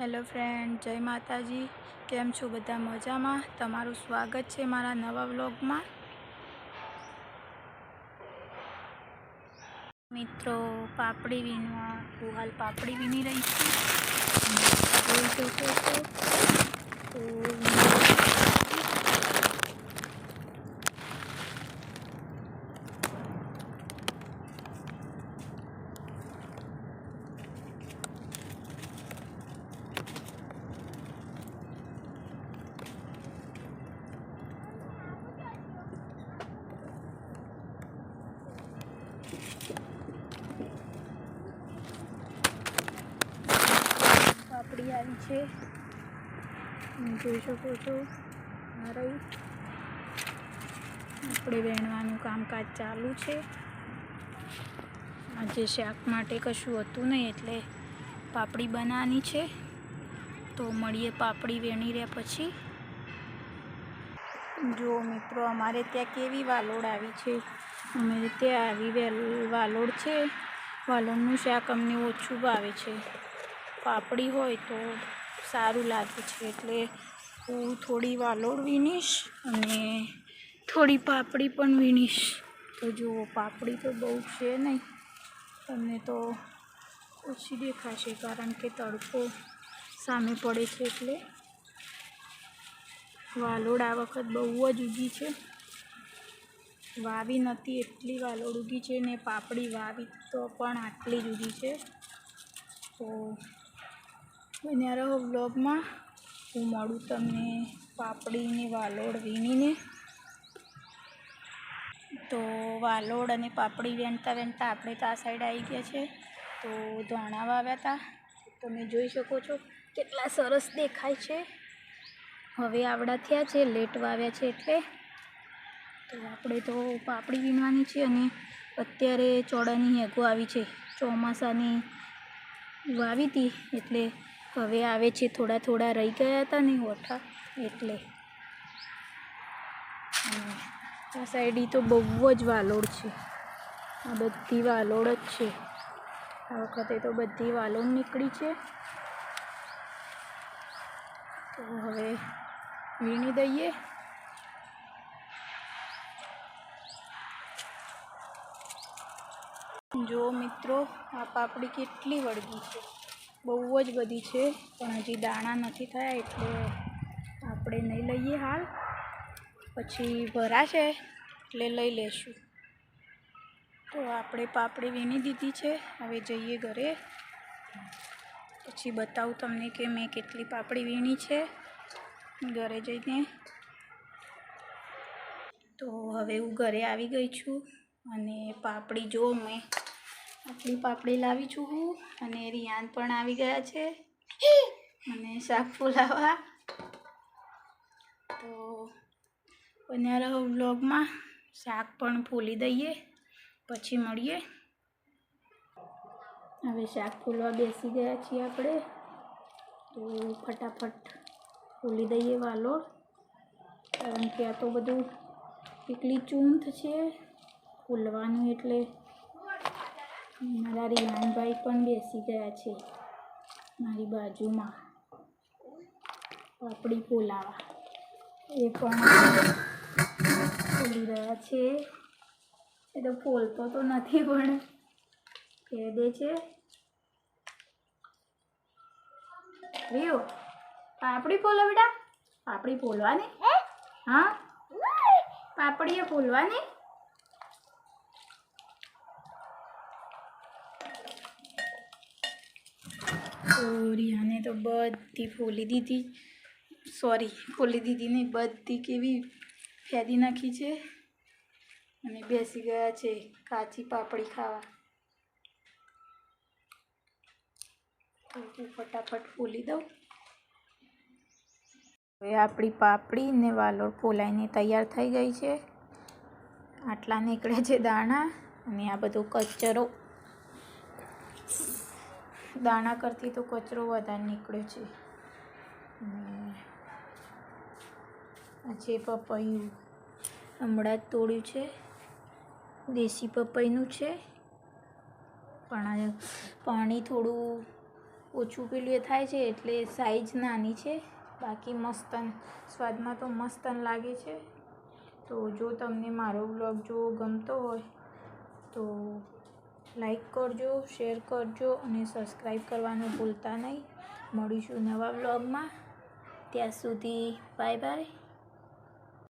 Hello friend, જય માતાજી. કેમ છો બધા મજામાં? તમારું સ્વાગત છે મારા નવા વ્લોગમાં. મિત્રો, પાપડી વીણવા હું હાલ પાપડી વીણી રહી છું. તો પાપડી આવી છે. જોઈ શકો છો. આ રહી આપણે વેણવાનું કામકાજ ચાલુ છે. આજે શાક માટે કશું હતું નહીં એટલે પાપડી બનાવવાની છે. તો મળીએ પાપડી વેણી રહ્યા પછી. જો મિત્રો, અમારે ત્યાં કેવી વાલોડ આવી છે. અમારે ત્યાં આવી વેલ- વાલોડ છે. વાલોડનું શાક અમને ઓછું ભાવે છે. પાપડી હોય તો સારું લાગે છે. એટલે હું થોડી વાલોડ વીણીશ અને થોડી પાપડી પણ વીણીશ. તો જુઓ, પાપડી તો બહુ છે નહીં. તમને તો ઓછી દેખાશે કારણ કે તડકો સામે પડે છે એટલે. વાલોડ આ વખત બહુ જ ઊગી છે. વાવી નથી એટલી વાલોડ ઊગી છે ને પાપડી વાવી તો પણ આટલી જ ઊગી છે. તો બન્યા રહો બ્લોગમાં હું મળું તમને પાપડીને વાલોડ વીણીને. તો વાલોડ અને પાપડી વેણતા વેણતા આપણે તો આ સાઈડ આવી ગયા છે. તો ધાણા વાવ્યા હતા તમે જોઈ શકો છો કેટલા સરસ દેખાય છે. હવે આવડા થયા છે, લેટ વાવ્યા છે એટલે. તો આપણે તો પાપડી વીણવાની છે અને અત્યારે ચોડાની હેગો આવી છે. ચોમાસાની વાવી હતી એટલે હવે આવે છે થોડા થોડા રહી ગયા હતા ને ઓઠા, એટલે. આ સાઈડ તો બહુ જ વાલોડ છે. આ બધી વાલોડ જ છે. આ વખતે તો બધી વાલોડ નીકળી છે. તો હવે વીણી દઈએ. જો મિત્રો, આ પાપડી કેટલી વળગી છે. બહુ જ બધી છે, પણ હજી દાણા નથી થયા એટલે આપણે નહીં લઈએ હાલ. પછી ભરાશે એટલે લઈ લેશું. તો આપણે પાપડી વીણી દીધી છે, હવે જઈએ ઘરે. પછી બતાવું તમને કે મેં કેટલી પાપડી વીણી છે, ઘરે જઈને. તો હવે હું ઘરે આવી ગઈ છું અને પાપડી જો મેં. આટલી પાપડી લાવી છું હું અને રિયાન પણ આવી ગયા છે. અને શાક ફુલાવા તો બન્યા રહો વ્લોગમાં. શાક પણ ફૂલી દઈએ, પછી મળીએ. હવે શાક ફૂલવા બેસી ગયા છીએ આપણે. તો ફટાફટ ફૂલી દઈએ વાલોડ કારણ કે આ તો બધું એકલી ચૂંથ છે. ફૂલવાનું એટલે મારા રિહાનભાઈ પણ બેસી ગયા છે મારી બાજુમાં. પાપડી પોલાવા. એ પણ ફોલી રહ્યા છે. એ તો ફોલતો તો નથી પણ કહે દે છે. રિયો પાપડી પોલો બેટા. પાપડી પોલવાની હા? પાપડીએ ફોલવાની તો રિયાને તો બધી ફોલી દીધી. સોરી, ફોલી દીધી નહીં, બધી કેવી ફેદી નાખી છે. અને બેસી ગયા છે કાચી પાપડી ખાવા. તો હું ફટાફટ ફોલી દઉં. હવે આપણી પાપડી ને વાલોડ ફોલાઈને તૈયાર થઈ ગઈ છે. આટલા નીકળે છે દાણા અને આ બધો કચરો દાણા કરતી તો કચરો વધારે નીકળે છે. છે પપૈયું હમણાં જ તોડ્યું છે. દેશી પપૈનું છે. પણ પાણી થોડું ઓછું પેલું થાય છે એટલે સાઈઝ નાની છે. બાકી મસ્તન સ્વાદમાં તો મસ્તન લાગે છે. તો જો તમને મારો બ્લોગ જો ગમતો હોય તો લાઈક કરજો, શેર કરજો અને સબસ્ક્રાઈબ કરવાનું ભૂલતા નહીં. મળીશું નવા બ્લોગમાં ત્યાં સુધી બાય બાય.